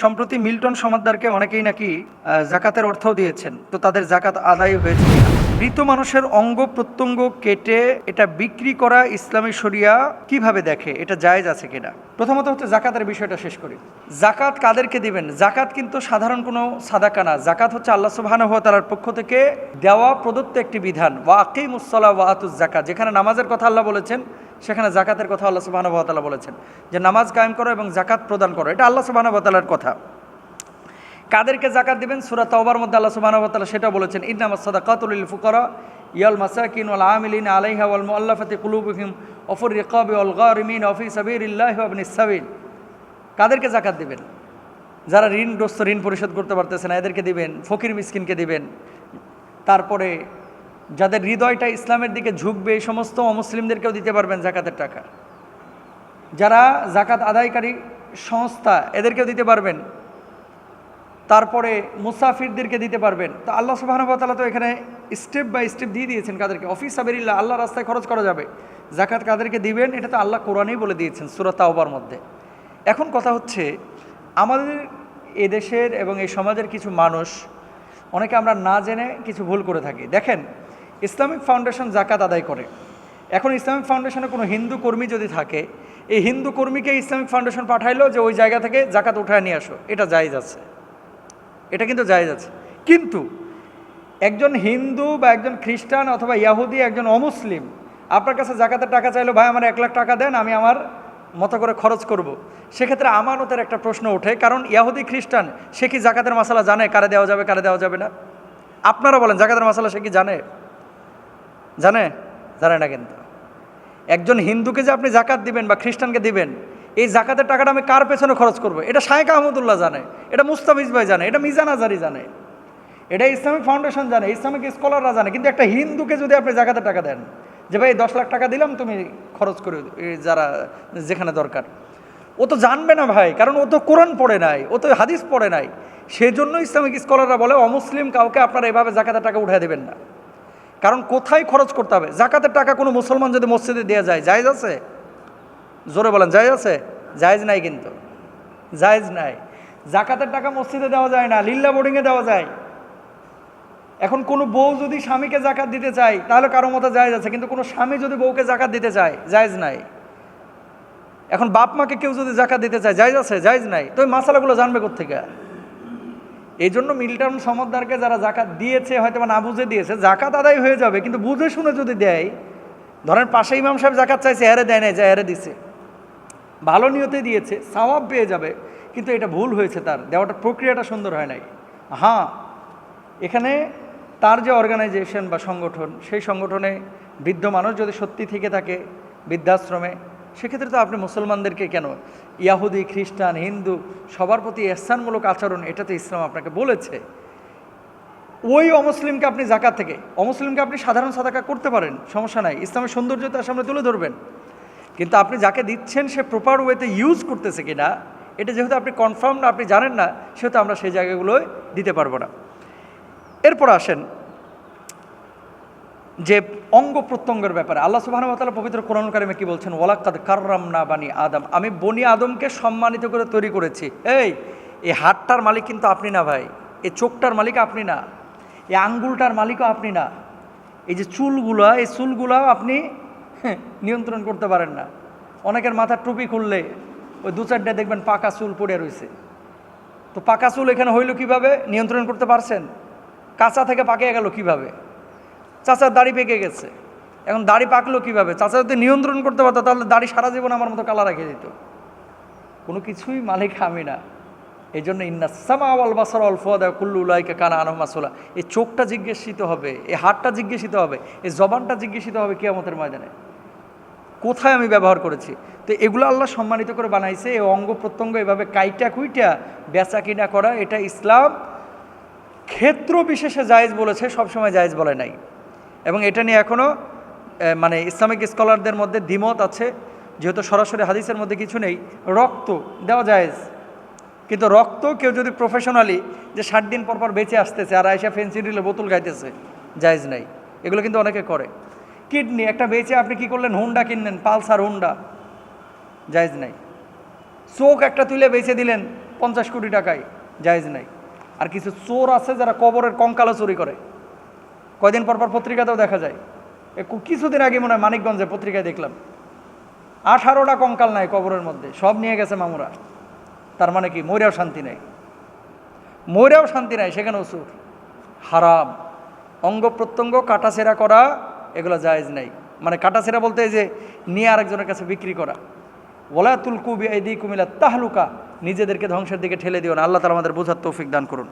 সম্প্রতি মিল্টন সমাদ্দারকে অনেকেই নাকি জাকাতের অর্থ দিয়েছেন। তো তাদের জাকাত আদায় হয়েছে মৃত মানুষের অঙ্গ প্রত্যঙ্গ কেটে এটা বিক্রি করা ইসলামী শরিয়া কীভাবে দেখে? এটা জায়েজ আছে কিনা? প্রথমত হচ্ছে জাকাতের বিষয়টা শেষ করি। জাকাত কাদেরকে দিবেন? জাকাত কিন্তু সাধারণ কোনো সাদাকা না। জাকাত হচ্ছে আল্লাহ সুবহানাহু ওয়া তাআলার পক্ষ থেকে দেওয়া প্রদত্ত একটি বিধান। ওয়া আকিমুসসালা ওয়া আতুজ জাকাত যেখানে নামাজের কথা আল্লাহ বলেছেন, সেখানে জাকাতের কথা আল্লাহ সুবহানাহু ওয়া বলেছেন। যে নামাজ কায়েম করো এবং জাকাত প্রদান করো। এটা আল্লাহ সুবহানাহু ওয়া তাআলার কথা। কাদেরকে জাকাত দিবেন? সূরা তাওবার মধ্যে আল্লাহ তাআলা সেটা বলেছেন, ইন্নামাস সাদাকাতুল ফুকারা ইয়াল মাসাকিন ওয়াল আমিলিন আলাইহা ওয়াল মুআল্লাফাতি কুলুবুহুম ওয়া ফির রিকাবি ওয়াল গারিমিন ওয়া ফি সাবিলিল্লাহি ওয়া ইবনিস সাবিল। কাদেরকে জাকাত দিবেন? যারা ঋণগ্রস্ত, ঋণ পরিশোধ করতে পারতেছে না, এদেরকে দিবেন, ফকির মিসকিনকে দিবেন। তারপরে যাদের হৃদয়টা ইসলামের দিকে ঝুঁকবে, এই সমস্ত অমুসলিমদেরকেও দিতে পারবেন জাকাতের টাকা। যারা জাকাত আদায়কারী সংস্থা এদেরকেও দিতে পারবেন। তারপরে মুসাফিরদেরকে দিতে পারবেন। তো আল্লাহ সুবাহানুভাতালা তো এখানে স্টেপ বাই স্টেপ দিয়ে দিয়েছেন কাদেরকে। অফিস সাবেরিল্লা আল্লাহ রাস্তায় খরচ করা যাবে। জাকাত কাদেরকে দিবেন, এটা তো আল্লাহ কোরআনেই বলে দিয়েছেন সুরত তাওবার মধ্যে। এখন কথা হচ্ছে, আমাদের এদেশের এবং এই সমাজের কিছু মানুষ, অনেকে আমরা না জেনে কিছু ভুল করে থাকি। দেখেন, ইসলামিক ফাউন্ডেশন জাকাত আদায় করে। এখন ইসলামিক ফাউন্ডেশনে কোনো হিন্দু কর্মী যদি থাকে, এই হিন্দু কর্মীকে ইসলামিক ফাউন্ডেশন পাঠাইলো যে ওই জায়গা থেকে জাকাত উঠায় নিয়ে আসো। এটা জায়েজ আছে। এটা কিন্তু জায়েজ আছে। কিন্তু একজন হিন্দু বা একজন খ্রিস্টান অথবা ইয়াহুদি, একজন অমুসলিম, আপনার কাছে জাকাতের টাকা চাইলো, ভাই, আমার এক লাখ টাকা দেন, আমি আমার মতো করে খরচ করব। সেক্ষেত্রে আমানতের একটা প্রশ্ন ওঠে, কারণ ইয়াহুদি, খ্রিস্টান, সে কি জাকাতের মশলা জানে, কারে দেওয়া যাবে, কারে দেওয়া যাবে না? আপনারা বলেন, জাকাতের মশলা সে কি জানে? জানে? জানে না কিন্তু। একজন হিন্দুকে যে আপনি জাকাত দিবেন বা খ্রিস্টানকে দিবেন, এই জাকাতের টাকাটা আমি কার পেছনে খরচ করব? এটা শায়েক আহমদুল্লাহ জানে, এটা মুস্তাফিজ ভাই জানে, এটা মিজান আজারি জানে, এটা ইসলামিক ফাউন্ডেশন জানে, ইসলামিক স্কলাররা জানে। কিন্তু একটা হিন্দুকে যদি আপনি জাকাতের টাকা দেন, যে ভাই, দশ লাখ টাকা দিলাম, তুমি খরচ করে যারা যেখানে দরকার। ও তো জানবে না ভাই, কারণ ও তো কোরআন পড়ে নাই, ও তো হাদিস পড়ে নাই। সেজন্য ইসলামিক স্কলাররা বলে, অমুসলিম কাউকে আপনারা এভাবে জাকাতের টাকা উঠে দেবেন না। কারণ কোথায় খরচ করতে হবে? জাকাতের টাকা কোনো মুসলমান যদি মসজিদে দেওয়া যায়, জায়েজ আছে? জোরে বলেন, জায়েজ আছে? জায়েজ নাই কিন্তু। জায়েজ নাই। জাকাতের টাকা মসজিদে দেওয়া যায় না, লিল্লা বোর্ডিংয়ে দেওয়া যায়। এখন কোনো বউ যদি স্বামীকে জাকাত দিতে চায়, তাহলে কারও মতো জায়েজ আছে, কিন্তু কোনো স্বামী যদি বউকে জাকাত দিতে চায়, জায়েজ নাই। এখন বাপ মাকে কেউ যদি জাকাত দিতে চায়, জায়েজ আছে? জায়েজ নাই। তো ওই মাসালাগুলো জানবে কোথেকে এই জন্য মিল্টন সমদ্দারকে যারা জাকাত দিয়েছে হয়তো না বুঝে দিয়েছে, জাকাত আদায় হয়ে যাবে, কিন্তু বুঝে শুনে যদি দেয়, ধরেন পাশে ইমাম সাহেব জাকাত চাইছে, এরে দেয় নাই, যা এরে দিছে। ভালো নিয়তে দিয়েছে, সওয়াব পেয়ে যাবে, কিন্তু এটা ভুল হয়েছে তার, দেওয়াটা, প্রক্রিয়াটা সুন্দর হয় নাই। হ্যাঁ এখানে তার যে অর্গানাইজেশন বা সংগঠন, সেই সংগঠনে বৃদ্ধ মানুষ যদি সত্যি থেকে থাকে, বৃদ্ধাশ্রমে সেক্ষেত্রে তো আপনি মুসলমানদেরকে কেন? ইয়াহুদি, খ্রিস্টান, হিন্দু, সবার প্রতি এহসানমূলক আচরণ এটা তো ইসলাম আপনাকে বলেছে। ওই অমুসলিমকে আপনি জাকাত থেকে, অমুসলিমকে আপনি সাধারণ সাদাকা করতে পারেন, সমস্যা নাই, ইসলামের সৌন্দর্য তার সামনে তুলে ধরবেন। কিন্তু আপনি যাকে দিচ্ছেন, সে প্রপার ওয়েতে ইউজ করতেছে কিনা, এটা যেহেতু আপনি কনফার্ম না আপনি জানেন না, সেহেতু আমরা সেই জায়গাগুলোয় দিতে পারব না। এরপর আসেন যে অঙ্গ প্রত্যঙ্গের ব্যাপারে। আল্লাহ সুবাহানুতালা পবিত্র কোরআন কারিমে কি বলছেন? ওয়ালাক্কাদ কার্রাম না বানি আদম। আমি বনি আদমকে সম্মানিত করে তৈরি করেছি। এই এই হাতটার মালিক কিন্তু আপনি না ভাই। এই চোখটার মালিক আপনি না। এই আঙ্গুলটার মালিকও আপনি না। এই যে চুলগুলা, এই চুলগুলাও আপনি নিয়ন্ত্রণ করতে পারেন না। অনেকের মাথার টুপি খুললে ওই দু চারটে দেখবেন পাকা চুল পড়ে রয়েছে তো পাকা চুল এখানে হইল কীভাবে? নিয়ন্ত্রণ করতে পারছেন? কাঁচা থেকে পাকে গেল কীভাবে? চাচার দাড়ি পেকে গেছে। এখন দাড়ি পাকলো কীভাবে? চাচা যদি নিয়ন্ত্রণ করতে পারতো, তাহলে দাড়ি সারা জীবন আমার মতো কালা রেখে দিত। কোনো কিছুই মালিক আমি না। এই জন্য ইন্নাসামা আল বাসার অল্প দেয় কুল্লু উলাইকে কানা আনহমাসোলা এই চোখটা জিজ্ঞাসিত হবে, এই হাতটা জিজ্ঞাসিত হবে, এই জবানটা জিজ্ঞাসিত হবে কে কেয়ামতের ময়দানে। কোথায় আমি ব্যবহার করেছি? তো এগুলো আল্লাহ সম্মানিত করে বানাইছে, এই অঙ্গ প্রত্যঙ্গ এভাবে কাইটা কুইটা বেচা কিনা করা, এটা ইসলাম ক্ষেত্র বিশেষে জায়েজ বলেছে, সবসময় জায়েজ বলে নাই। এবং এটা নিয়ে এখনও মানে ইসলামিক স্কলারদের মধ্যে দ্বিমত আছে। যেহেতু সরাসরি হাদিসের মধ্যে কিছু নেই, রক্ত দেওয়া জায়েজ। কিন্তু রক্ত কেউ যদি প্রফেশনালি যে ষাট দিন পর পর বেঁচে আসতেছে আর আয়সা ফেন্সিডিলে বোতল গাইতেছে জায়েজ নাই। এগুলো কিন্তু অনেকে করে। কিডনি, একটা বেচে আপনি কি করলেন? হুন্ডা কিনলেন, পালসার হুন্ডা, জায়েজ নাই। চোখ একটা তুলে বেচে দিলেন পঞ্চাশ কোটি টাকায়, জায়েজ নাই। আর কিছু চোর আছে যারা কবরের কঙ্কালও চুরি করে। কয়দিন পর পর পত্রিকাতেও দেখা যায়। কিছুদিন আগে মনে হয় মানিকগঞ্জে পত্রিকায় দেখলাম। আঠারোটা কঙ্কাল নাই কবরের মধ্যে, সব নিয়ে গেছে মামুরা। তার মানে কি? ময়রাও শান্তি নেই। ময়রাও শান্তি নাই, সেখানেও চোর। হারাম। অঙ্গ প্রত্যঙ্গ কাটাছেরা করা, এগুলো জায়েজ নাই। মানে কাটাছেরা বলতে যে নিয়ে আরেকজনের কাছে বিক্রি করা। ওলা তুলকু এই দি কুমিলা তাহলুকা। নিজেদেরকে ধ্বংসের দিকে ঠেলে দিও না। আল্লাহ তালা আমাদের বোঝার তৌফিক দান করুন।